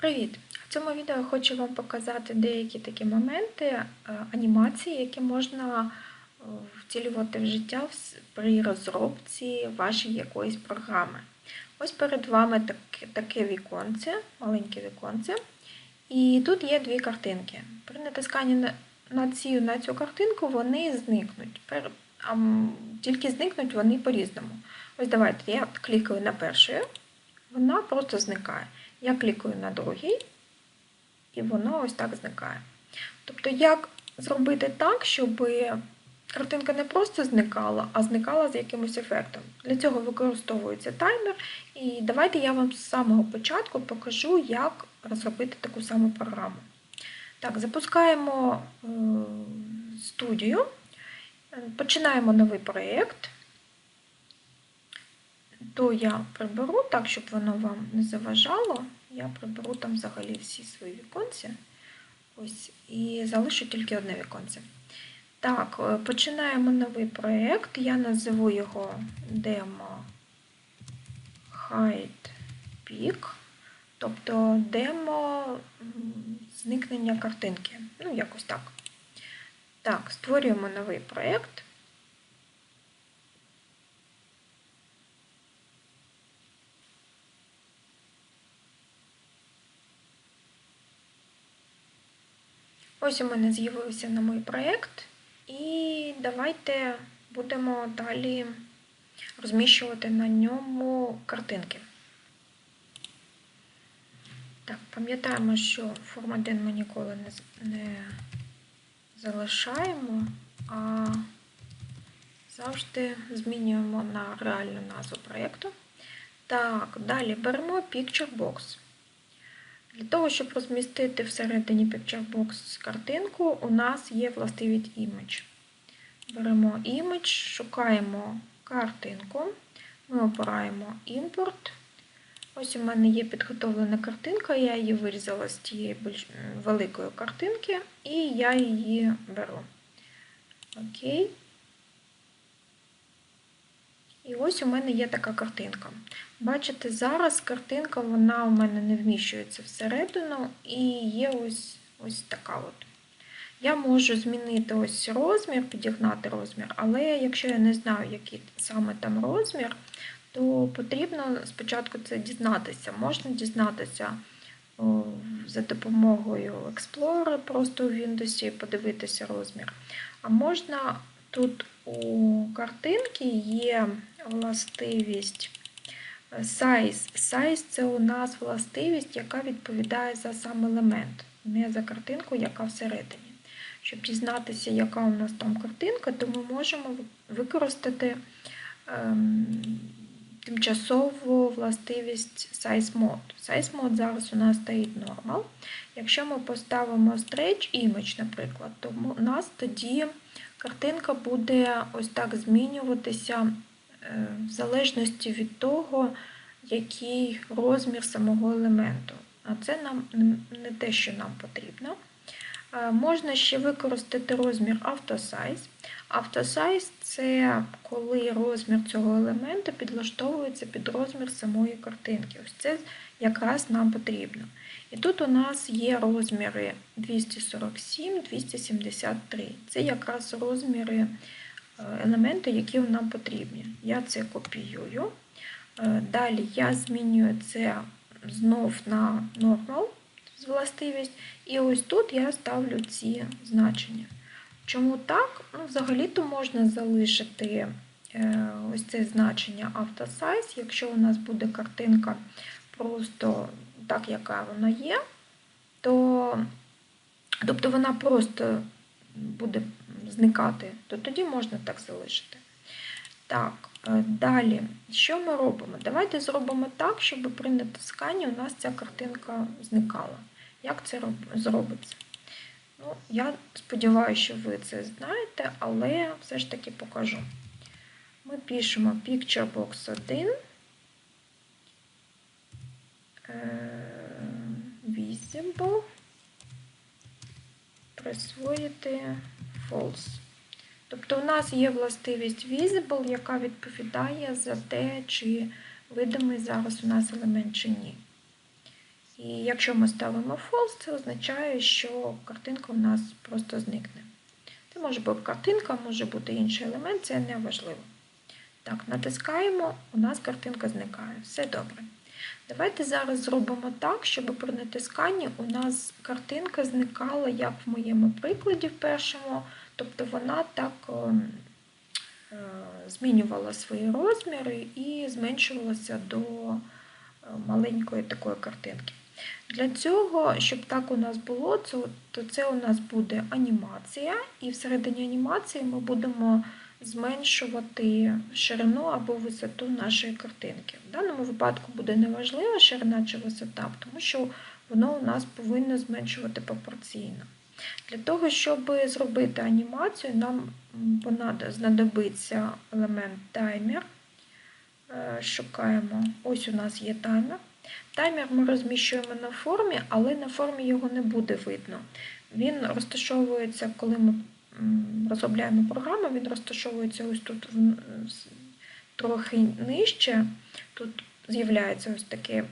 Привіт! В цьому відео хочу вам показати деякі такі моменти е, анімації, які можна е, втілювати в життя при розробці вашої якоїсь програми. Ось перед вами таке, віконце, маленьке віконце. І тут є дві картинки. При натисканні на, цю, на цю картинку вони зникнуть. Тільки зникнуть вони по-різному. Ось давайте я клікаю на першу, вона просто зникає. Я клікаю на другий, і воно ось так зникає. Тобто, як зробити так, щоб картинка не просто зникала, а зникала з якимось ефектом. Для цього використовується таймер. І давайте я вам з самого початку покажу, як розробити таку саму програму. Так, запускаємо е, студію, починаємо новий проєкт. То я приберу так, щоб воно вам не заважало. Я приберу там взагалі всі свої віконці. Ось, і залишу тільки одне віконце. Так, е, починаємо новий проєкт. Я називу його Demo Hide Peak, тобто демо зникнення картинки. Ну, якось так. Так, створюємо новий проєкт. Ось у мене з'явився на мій проєкт, і давайте будемо далі розміщувати на ньому картинки. Так, пам'ятаємо, що форм 1 ми ніколи не, не залишаємо, а завжди змінюємо на реальну назву проєкту. Так, далі беремо Picture Box. Для того, щоб розмістити всередині Picture картинку, у нас є властивість Image. Беремо Image, шукаємо картинку, ми обираємо Import. Ось у мене є підготовлена картинка, я її вирізала з тієї великої картинки, і я її беру. Окей. І ось у мене є така картинка. Бачите, зараз картинка вона у мене не вміщується всередину і є ось ось така от. Я можу змінити ось розмір, підігнати розмір, але якщо я не знаю, який саме там розмір, то потрібно спочатку це дізнатися. Можна дізнатися за допомогою Explorer, просто у Windows подивитися розмір. А можна тут у картинки є властивість size. Size це у нас властивість, яка відповідає за сам елемент, не за картинку, яка всередині. Щоб дізнатися, яка у нас там картинка, то ми можемо використати ем, тимчасову властивість Size Mode. Size Mode зараз у нас стоїть normal. Якщо ми поставимо Stretch Image, наприклад, то у нас тоді картинка буде ось так змінюватися е, в залежності від того, який розмір самого елементу. А це нам не те, що нам потрібно. Е, Можна ще використати розмір AutoSize. AutoSize – це коли розмір цього елементу підлаштовується під розмір самої картинки. Ось це якраз нам потрібно. І тут у нас є розміри 247, 273. Це якраз розміри е, елементу, які нам потрібні. Я це копіюю. Е, Далі я змінюю це знов на normal властивість. І ось тут я ставлю ці значення. Чому так? Ну, Взагалі-то можна залишити е, ось це значення автосайз, якщо у нас буде картинка просто так, яка вона є, то тобто вона просто буде зникати, то тоді можна так залишити. Так, е, далі, що ми робимо? Давайте зробимо так, щоб при натисканні у нас ця картинка зникала. Як це зробиться? Ну, Я сподіваюся, що ви це знаєте, але все ж таки покажу. Ми пишемо Picture Box 1, Visible, присвоїти False. Тобто у нас є властивість Visible, яка відповідає за те, чи видимий зараз у нас елемент чи ні. І якщо ми ставимо false, це означає, що картинка у нас просто зникне. Це може бути картинка, може бути інший елемент, це не важливо. Так, натискаємо, у нас картинка зникає. Все добре. Давайте зараз зробимо так, щоб при натисканні у нас картинка зникала, як в моєму прикладі в першому, тобто вона так е, змінювала свої розміри і зменшувалася до маленької такої картинки. Для цього, щоб так у нас було, то це у нас буде анімація, і всередині анімації ми будемо зменшувати ширину або висоту нашої картинки. В даному випадку буде неважлива ширина чи висота, тому що воно у нас повинно зменшувати пропорційно. Для того, щоб зробити анімацію, нам знадобиться елемент таймер. Е, шукаємо, ось у нас є таймер. Таймер ми розміщуємо на формі, але на формі його не буде видно. Він розташовується, коли ми розробляємо програму, він розташовується ось тут трохи нижче. Тут з'являється ось таке е,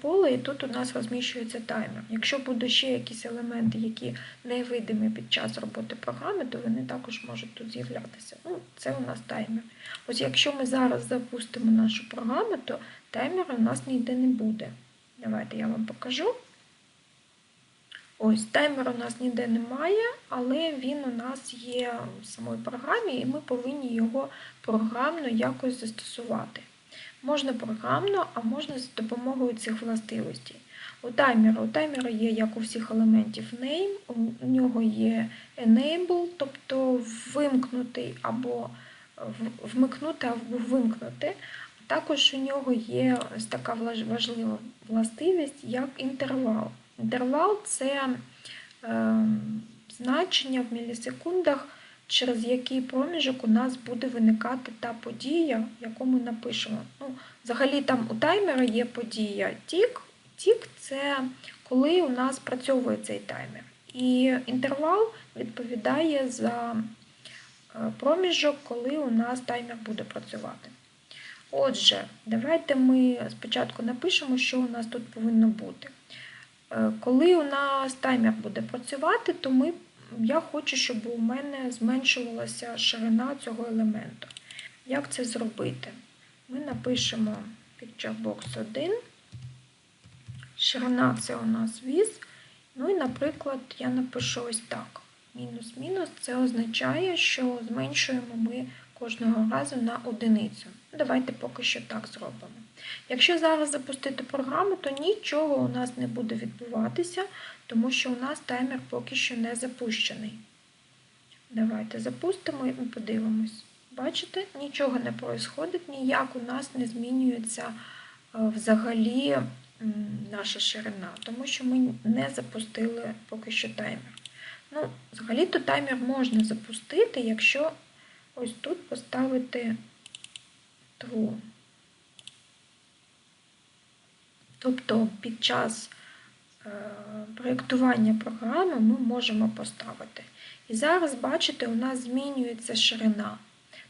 поле, і тут у нас розміщується таймер. Якщо будуть ще якісь елементи, які невидимі під час роботи програми, то вони також можуть тут з'являтися. Ну, Це у нас таймер. Ось якщо ми зараз запустимо нашу програму, то таймера у нас ніде не буде. Давайте я вам покажу. Ось, таймер у нас ніде немає, але він у нас є в самій програмі, і ми повинні його програмно якось застосувати. Можна програмно, а можна за допомогою цих властивостей. У таймера у таймера є, як у всіх елементів, name, у нього є enable, тобто вимкнутий або вмикнути або вимкнути. Також у нього є ось така важлива властивість, як інтервал. Інтервал це е, значення в мілісекундах, через який проміжок у нас буде виникати та подія, яку ми напишемо. Ну, Взагалі там у таймера є подія тік. Тік це коли у нас працьовує цей таймер. І інтервал відповідає за е, проміжок, коли у нас таймер буде працювати. Отже, давайте ми спочатку напишемо, що у нас тут повинно бути. Е, коли у нас таймер буде працювати, то ми, я хочу, щоб у мене зменшувалася ширина цього елементу. Як це зробити? Ми напишемо PictureBox 1. Ширина це у нас віз. Ну і, наприклад, я напишу ось так. Мінус-мінус це означає, що зменшуємо ми кожного разу на одиницю. Давайте поки що так зробимо. Якщо зараз запустити програму, то нічого у нас не буде відбуватися, тому що у нас таймер поки що не запущений. Давайте запустимо і подивимось. Бачите, нічого не відбувається, ніяк у нас не змінюється е, взагалі наша ширина, тому що ми не запустили поки що таймер. Ну, Взагалі-то таймер можна запустити, якщо ось тут поставити true. Тобто під час проєктування програми ми можемо поставити. І зараз, бачите, у нас змінюється ширина.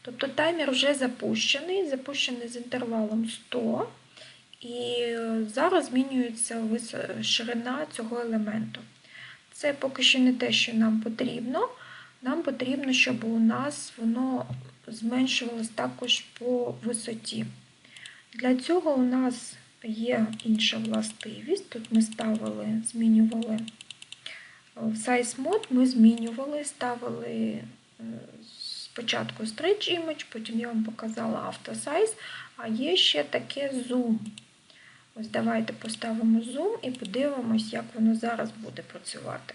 Тобто таймер вже запущений, запущений з інтервалом 100, і зараз змінюється ширина цього елементу. Це поки що не те, що нам потрібно. Нам потрібно, щоб у нас воно зменшувалось також по висоті. Для цього у нас є інша властивість. Тут ми ставили, змінювали в Size Mode, ми змінювали, ставили е, спочатку Stretch Image, потім я вам показала Auto Size, а є ще таке Zoom. Ось давайте поставимо Zoom і подивимось, як воно зараз буде працювати.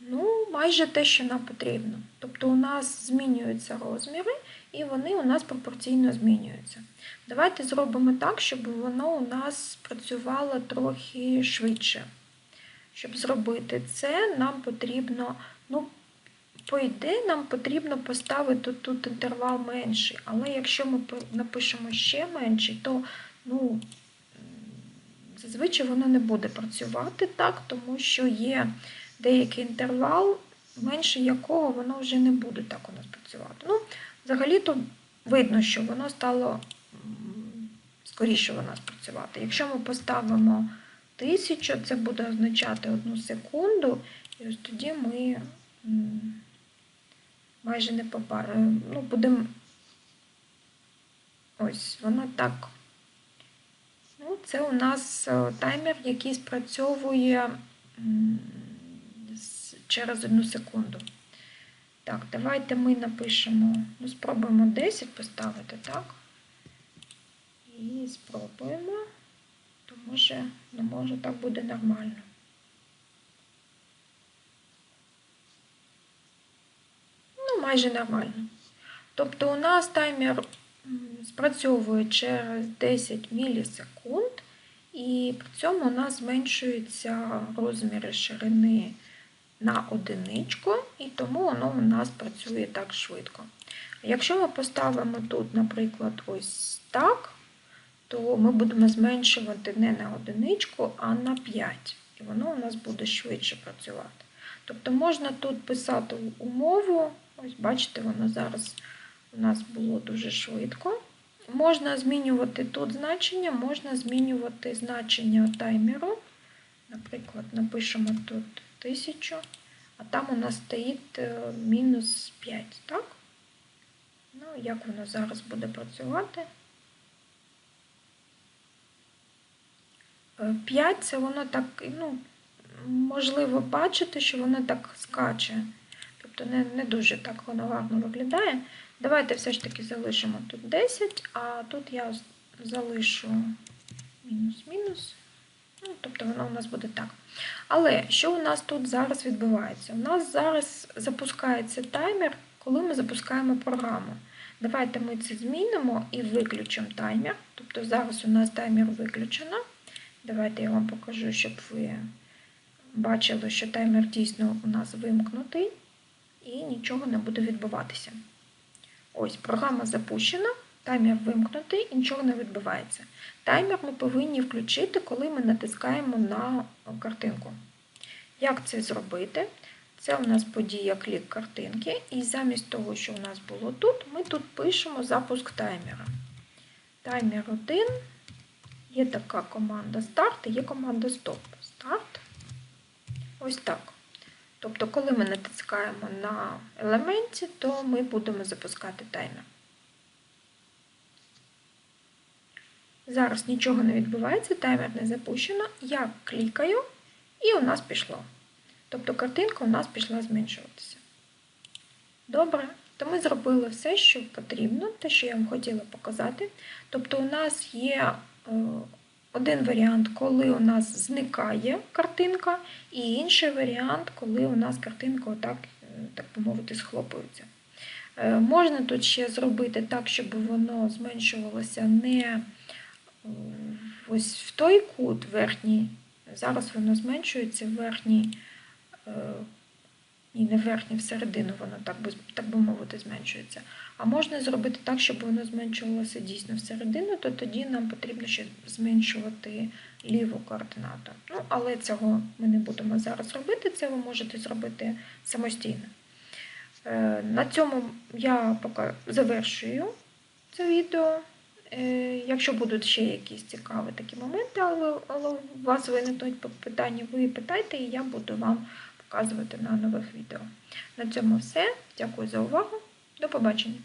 Ну, майже те, що нам потрібно. Тобто у нас змінюються розміри, і вони у нас пропорційно змінюються. Давайте зробимо так, щоб воно у нас працювало трохи швидше. Щоб зробити це, нам потрібно, ну, по ідеї, нам потрібно поставити тут інтервал менший. Але якщо ми напишемо ще менший, то ну, зазвичай воно не буде працювати так, тому що є деякий інтервал, менше якого воно вже не буде так у нас працювати. Ну, Взагалі-то видно, що воно стало скоріше у нас працювати. Якщо ми поставимо 1000, це буде означати одну секунду, і ось тоді ми майже не попараємо. Ну, будемо. Ось, воно так. Ну, це у нас е, таймер, який спрацьовує через одну секунду. Так, давайте ми напишемо, ну, спробуємо 10 поставити, так? І спробуємо, то може, ну, може так буде нормально. Ну, майже нормально. Тобто у нас таймер спрацьовує через 10 мілісекунд, і при цьому у нас зменшуються розміри ширини на одиничку, і тому воно у нас працює так швидко. Якщо ми поставимо тут, наприклад, ось так, то ми будемо зменшувати не на одиничку, а на 5. І воно у нас буде швидше працювати. Тобто можна тут писати умову, ось бачите, воно зараз у нас було дуже швидко. Можна змінювати тут значення, можна змінювати значення таймеру. Наприклад, напишемо тут 1000, а там у нас стоїть е, мінус 5, так? Ну, як воно зараз буде працювати? 5 це воно так, ну, можливо бачити, що воно так скаче. Тобто не, не дуже так воно гарно виглядає. Давайте все ж таки залишимо тут 10, а тут я залишу мінус-мінус. Ну, тобто воно у нас буде так. Але що у нас тут зараз відбувається? У нас зараз запускається таймер, коли ми запускаємо програму. Давайте ми це змінимо і виключимо таймер. Тобто зараз у нас таймер виключено. Давайте я вам покажу, щоб ви бачили, що таймер дійсно у нас вимкнутий і нічого не буде відбуватися. Ось, програма запущена, таймер вимкнутий і нічого не відбувається. Таймер ми повинні включити, коли ми натискаємо на картинку. Як це зробити? Це у нас подія клік картинки, і замість того, що у нас було тут, ми тут пишемо запуск таймера. Таймер 1. Є така команда старт і є команда стоп. Старт. Ось так. Тобто, коли ми натискаємо на елементі, то ми будемо запускати таймер. Зараз нічого не відбувається, таймер не запущено. Я клікаю, і у нас пішло. Тобто картинка у нас пішла зменшуватися. Добре, то ми зробили все, що потрібно, те, що я вам хотіла показати. Тобто, у нас є е, один варіант, коли у нас зникає картинка, і інший варіант, коли у нас картинка отак, е, так би мовити, схлопується. Е, Можна тут ще зробити так, щоб воно зменшувалося не ось в той кут верхній. Зараз воно зменшується в верхній, е, і не верхній, всередину воно так би, так би мовити зменшується. А можна зробити так, щоб воно зменшувалося дійсно всередину, то тоді нам потрібно ще зменшувати ліву координату. Ну, але цього ми не будемо зараз робити, це ви можете зробити самостійно. Е, На цьому я поки завершую це відео. Е, Якщо будуть ще якісь цікаві такі моменти, але, але у вас виникнуть питання, ви питайте, і я буду вам показувати на нових відео. На цьому все. Дякую за увагу. До побачення.